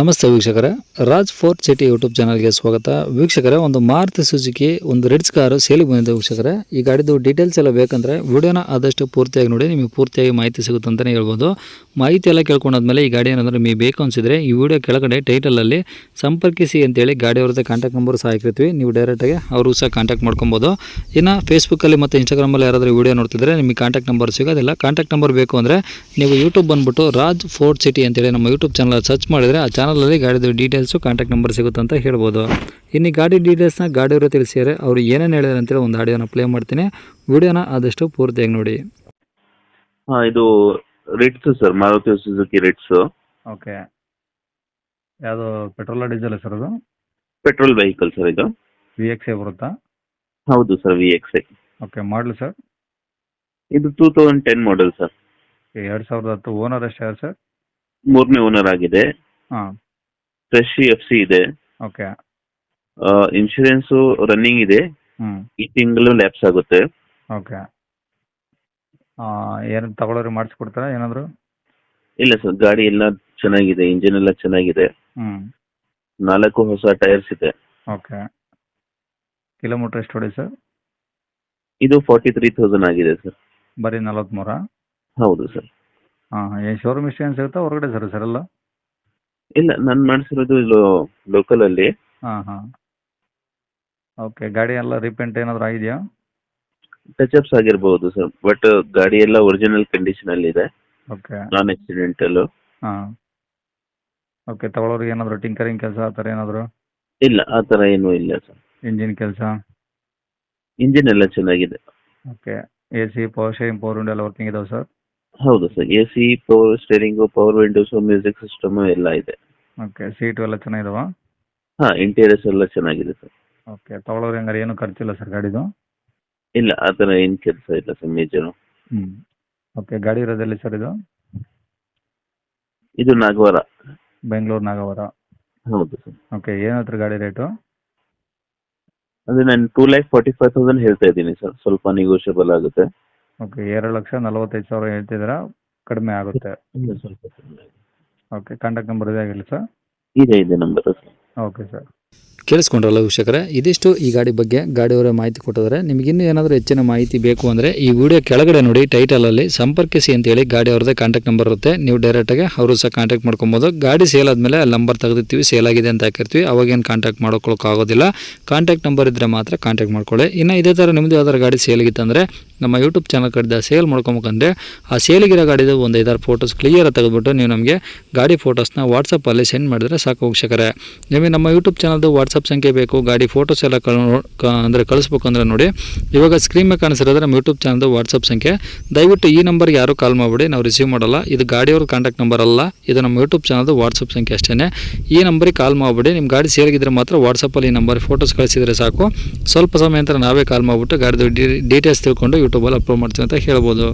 ನಮಸ್ತೆ ವೀಕ್ಷಕರೇ. Raj four city YouTube ಚಾನಲ್ಗೆ ಸ್ವಾಗತ. ವೀಕ್ಷಕರೇ, ಒಂದು ಮಾರುತಿ ಸುಜುಕಿ, ಒಂದು ರೆಡ್ಸ್ ಕಾರು ಸೇಲಿಗೆ ಬಂದಿದೆ ವೀಕ್ಷಕರೇ. ಈ ಗಾಡಿದು ಡೀಟೇಲ್ಸ್ ಎಲ್ಲ ಬೇಕಂದರೆ ವಿಡಿಯೋನ ಆದಷ್ಟು ಪೂರ್ತಿಯಾಗಿ ನೋಡಿ, ನಿಮಗೆ ಪೂರ್ತಿಯಾಗಿ ಮಾಹಿತಿ ಸಿಗುತ್ತೆ ಅಂತಲೇ ಹೇಳ್ಬೋದು. ಮಾಹಿತಿ ಎಲ್ಲ ಕೇಳ್ಕೊಂಡಾದ್ಮೇಲೆ ಈ ಗಾಡಿ ಏನಾದರೂ ನಿಮಗೆ ಬೇಕು ಅನಿಸಿದರೆ ಈ ವಿಡಿಯೋ ಕೆಳಗಡೆ ಟೈಟಲಲ್ಲಿ ಸಂಪರ್ಕಿಸಿ ಅಂತೇಳಿ ಗಾಡಿ ಅವ್ರದ್ದು ಕಾಂಟ್ಯಾಕ್ಟ್ ನಂಬರ್ ಸಹ ಹಾಕಿರ್ತೀವಿ. ನೀವು ಡೈರೆಕ್ಟಾಗಿ ಅವರು ಸಹ ಕಾಂಟ್ಯಾಕ್ಟ್ ಮಾಡ್ಕೊಬೋದು. ಇನ್ನು ಫೇಸ್ಬುಕ್ಕಲ್ಲಿ ಮತ್ತು ಇನ್ಸ್ಟಾಗ್ರಾಮಲ್ಲಿ ಯಾರಾದರೂ ವಿಡಿಯೋ ನೋಡ್ತಿದ್ರೆ ನಿಮಗೆ ಕಾಂಟ್ಯಾಕ್ಟ್ ನಂಬರ್ ಸಿಗೋದಿಲ್ಲ. ಕಾಂಟ್ಯಾಕ್ಟ್ ನಂಬರ್ ಬೇಕು ಅಂದರೆ ನೀವು ಯೂಟ್ಯೂಬ್ ಬಂದುಬಿಟ್ಟು ರಾಜ್ ಫೋರ್ಟ್ ಸಿಟಿ ಅಂತೇಳಿ ನಮ್ಮ ಯೂಟ್ಯೂಬ್ ಚಾನಲ್ ಸರ್ಚ್ ಮಾಡಿದರೆ ಆ ಚಾನಲಲ್ಲಿ ಗಾಡಿದು ಡೀಟೇಲ್ಸು ಕಾಂಟ್ಯಾಕ್ಟ್ ನಂಬರ್ ಸಿಗುತ್ತೆ ಅಂತ ಹೇಳ್ಬೋದು. ಇನ್ನು ಈ ಗಾಡಿ ಡೀಟೇಲ್ಸ್ನ ಗಾಡಿಯವರು ತಿಳಿಸಿದರೆ ಅವರು ಏನೇನು ಹೇಳಿದ್ರು ಅಂತೇಳಿ ಒಂದು ಆಡಿಯೋನ ಪ್ಲೇ ಮಾಡ್ತೀನಿ. ವಿಡಿಯೋನ ಆದಷ್ಟು ಪೂರ್ತಿಯಾಗಿ ನೋಡಿ. ಹಾಂ ಇದು Ritz sir Maruti Suzuki Ritz okay. ಯಾವುದು ಪೆಟ್ರೋಲ್ ಡೀಸೆಲ್ ಸರ್ ಅದು? ಪೆಟ್ರೋಲ್ ವೆಹಿಕಲ್ ಸರ್ ಇದು. ವಿ ಎಕ್ಸ್ ಐ ಬರುತ್ತಾ? ಹೌದು sir V X I okay model sir ಇದು two thousand ten model sir ಎರಡು ಸಾವಿರದ ಹತ್ತು ಓನರ್ ಎಷ್ಟು ಯಾರು ಸರ್ ಮೂರನೇ ಓನರ್ ಆಗಿದೆ. ಫ್ರೆಶ್ ಎಫ್ ಸಿ ಇದೆ. ಓಕೆ ಇನ್ಶೂರೆನ್ಸ್ ರನ್ನಿಂಗ್ ಇದೆ. ಈ ತಿಂಗಳು ಲ್ಯಾಪ್ಸ್ ಆಗುತ್ತೆ. ಓಕೆ ಏನು ತಗೊಳ್ಳೋರು ಮಾಡಿಸ್ಕೊಡ್ತಾರಾ? ಏನಾದರೂ? ಇಲ್ಲ ಸರ್ ಗಾಡಿ ಎಲ್ಲ ಚೆನ್ನಾಗಿದೆ ಇಂಜಿನ್ ಎಲ್ಲ ಚೆನ್ನಾಗಿದೆ. ನಾಲ್ಕು ಹೊಸ ಟೈರ್ಸ್ ಇದೆ. ಓಕೆ ಕಿಲೋಮೀಟರ್ ಎಷ್ಟು ಹೊಡಿ ಸರ್ ಇದು ಫಾರ್ಟಿ ತ್ರೀ ತೌಸಂಡ್ ಆಗಿದೆ ಸರ್ ಬರೀ ನಲ್ವತ್ತ್ಮೂರಾ ಹೌದು ಸರ್ ಹಾಂ ಏನು ಶೋರೂಮ್ ಇಷ್ಟು ಏನು ಸಿಗುತ್ತಾ ಹೊರಗಡೆ ಸರ್ ಸರ್ ಎಲ್ಲ? ಇಲ್ಲ ನಾನು ಮಾಡಿಸಿರೋದು ಲೋಕಲ್ ಅಲ್ಲಿ. ಹಾ ಹಾ. ಓಕೆ ಗಾಡಿ ಎಲ್ಲ ರಿಪೇಂಟ್ ಏನಾದರೂ ಆಗಿದೆಯಾ? ಟಚ್ ಅಪ್ಸ್ ಆಗಿರ್ಬೋದು ಸರ್ ಬಟ್ ಗಾಡಿ ಎಲ್ಲ ಒರಿಜಿನಲ್ ಕಂಡೀಷನಲ್ಲಿ ಇದೆ. ಓಕೆ ನಾನ್ ಆಕ್ಸಿಡೆಂಟಲ್ಲು ಹಾ. ಓಕೆ ತಗೊಳ್ಳೋರಿಗೆ ಏನಾದರೂ ಟಿಂಕರಿಂಗ್ ಕೆಲಸ ಆ ಥರ ಏನಾದರೂ? ಇಲ್ಲ ಆ ಥರ ಏನೂ ಇಲ್ಲ ಸರ್ ಇಂಜಿನ್ ಕೆಲಸ? ಇಂಜಿನ್ ಎಲ್ಲ ಚೆನ್ನಾಗಿದೆ. Okay A C power steering power window ಎಲ್ಲ ವರ್ಕಿಂಗ್ ಇದಾವೆ ಸರ್ ಹೌದು sir A C power steering power windows music system ಎಲ್ಲ ಇದೆ. ಓಕೆ ಸೀಟು ಎಲ್ಲ ಚೆನ್ನಾಗಿದಾವ? ಹಾಂ ಇಂಟೀರಿಯರ್ಸ್ ಎಲ್ಲ ಚೆನ್ನಾಗಿದೆ ಸರ್. ಓಕೆ ತಗೊಳ್ಳೋರು ಹೆಂಗಾರೆ ಏನು ಖರ್ಚಿಲ್ಲ ಸರ್ ಗಾಡಿದು? ಇಲ್ಲ ಆ ಥರ ಏನು ಕೆಲಸ ಇಲ್ಲ ಸರ್ ಮೇಜರು. ಹ್ಞೂ ಓಕೆ ಗಾಡಿ ಇರೋದೆಲ್ಲಿ ಸರ್ ಇದು? ಇದು ನಾಗವಾರ. ಬೆಂಗಳೂರು ನಾಗವಾರ. ಹೌದು ಸರ್. ಓಕೆ ಏನು ಹತ್ರ ಗಾಡಿ ರೇಟು? ಅದೇ ನಾನು two lakh forty five thousand ಹೇಳ್ತಾ ಇದ್ದೀನಿ ಸರ್ ಸ್ವಲ್ಪ ನೆಗೋಷಿಯಬಲ್ ಆಗುತ್ತೆ. ಓಕೆ ಎರಡು ಲಕ್ಷ ನಲವತ್ತೈದು ಸಾವಿರ ಹೇಳ್ತಿದ್ದೀರಾ? ಕಡಿಮೆ ಆಗುತ್ತೆ. ಇಲ್ಲ ಸ್ವಲ್ಪ ಕಡಿಮೆ. ಓಕೆ ಕಾಂಟ್ಯಾಕ್ಟ್ ನಂಬರ್ ಇದೆ ಆಗಿಲ್ಲ ಸರ್? ಇದೆ ಇದೆ ನಂಬರ್ ಓಕೆ ಸರ್. ಕೇಳಿಸ್ಕೊಂಡ್ರಲ್ಲ ವೀಕ್ಷಕರೇ? ಇದಿಷ್ಟು ಈ ಗಾಡಿ ಬಗ್ಗೆ ಗಾಡಿಯವರ ಮಾಹಿತಿ ಕೊಟ್ಟಿದ್ದಾರೆ. ನಿಮಗೆ ಇನ್ನೂ ಏನಾದರೂ ಹೆಚ್ಚಿನ ಮಾಹಿತಿ ಬೇಕು ಅಂದರೆ ಈ ವಿಡಿಯೋ ಕೆಳಗಡೆ ನೋಡಿ ಟೈಟಲಲ್ಲಿ ಸಂಪರ್ಕಿಸಿ ಅಂತೇಳಿ ಗಾಡಿ ಅವ್ರದ್ದೇ ಕಾಂಟ್ಯಾಕ್ಟ್ ನಂಬರ್ ಇರುತ್ತೆ. ನೀವು ಡೈರೆಕ್ಟಾಗಿ ಅವರು ಸಹ ಕಾಂಟ್ಯಾಕ್ಟ್ ಮಾಡ್ಕೊಬೋದು. ಗಾಡಿ ಸೇಲ್ ಆದಮೇಲೆ ಅಲ್ಲಿ ನಂಬರ್ ತೆಗೆದಿರ್ತೀವಿ ಸೇಲ್ ಆಗಿದೆ ಅಂತ ಹಾಕಿರ್ತೀವಿ. ಅವಾಗೇನು ಕಾಂಟ್ಯಾಕ್ಟ್ ಮಾಡ್ಕೊಳ್ಳೋಕ್ಕಾಗೋದಿಲ್ಲ ಕಾಂಟ್ಯಾಕ್ಟ್ ನಂಬರ್ ಇದ್ದರೆ ಮಾತ್ರ ಕಾಂಟ್ಯಾಕ್ಟ್ ಮಾಡ್ಕೊಳ್ಳಿ. ಇನ್ನು ಇದೇ ಥರ ನಿಮ್ಮದು ಯಾವ್ದಾರು ಗಾಡಿ ಸೇಲಿಗಿತ್ತಂದರೆ ನಮ್ಮ ಯೂಟ್ಯೂಬ್ ಚಾನಲ್ ಕಡೆದ ಸೇಲ್ ಮಾಡ್ಕೊಬೇಕಂದ್ರೆ ಆ ಸೇಲಿಗಿರೋ ಗಾಡಿದು ಒಂದು ಐದಾರು ಫೋಟೋಸ್ ಕ್ಲಿಯರ್ ತೆಗೆದುಬಿಟ್ಟು ನೀವು ನಮಗೆ ಗಾಡಿ ಫೋಟೋಸ್ನ ವಾಟ್ಸಪ್ಪಲ್ಲಿ ಸೆಂಡ್ ಮಾಡಿದ್ರೆ ಸಾಕು ವೀಕ್ಷಕರೇ. ನಿಮಗೆ ನಮ್ಮ ಯೂಟ್ಯೂಬ್ ಚಾನಲ್ದು ಸಂಖ್ಯೆ ಬೇಕು, ಗಾಡಿ ಫೋಟೋಸ್ ಎಲ್ಲ ಕಳ್ ಅಂದರೆ ಕಳಿಸ್ಬೇಕು ಅಂದರೆ ನೋಡಿ. ಇವಾಗ ಸ್ಕ್ರೀನ್ ಮೇಲೆ ಕಾಣಿಸಿರೋದ್ರೆ ನಮ್ಮ ಯೂಟ್ಯೂಬ್ ಚಾನಲ್ದು ವಾಟ್ಸಪ್ ಸಂಖ್ಯೆ. ದಯವಿಟ್ಟು ಈ ನಂಬರ್ಗೆ ಯಾರು ಕಾಲ್ ಮಾಡಿಬಿಡಿ, ನಾವು ರಿಸೀವ್ ಮಾಡಲ್ಲ. ಇದು ಗಾಡಿಯವ್ರ ಕಾಂಟ್ಯಾಕ್ಟ್ ನಂಬರ್ ಅಲ್ಲ, ಇದು ನಮ್ಮ ಯೂಟ್ಯೂಬ್ ಚಾನಲ್ದು ವಾಟ್ಸಪ್ ಸಂಖ್ಯೆ ಅಷ್ಟೇ ಈ ನಂಬರಿಗೆ ಕಾಲ್ ಮಾಡಿಬಿಡಿ ನಿಮ್ಮ ಗಾಡಿ ಸೇರಿಗಿದ್ರೆ ಮಾತ್ರ ವಾಟ್ಸಪ್ಪಲ್ಲಿ ಈ ನಂಬರ್ ಫೋಟೋಸ್ ಕಳಿಸಿದರೆ ಸಾಕು. ಸ್ವಲ್ಪ ಸಮಯ ನಂತರ ನಾವೇ ಕಾಲ್ ಮಾಡಿಬಿಟ್ಟು ಗಾಡಿದು ಡೀಟೇಲ್ಸ್ ತಿಳ್ಕೊಂಡು ಯೂಟ್ಯೂಬಲ್ಲಿ ಅಪ್ಲೋಡ್ ಮಾಡ್ತೀವಿ ಅಂತ ಹೇಳ್ಬೋದು.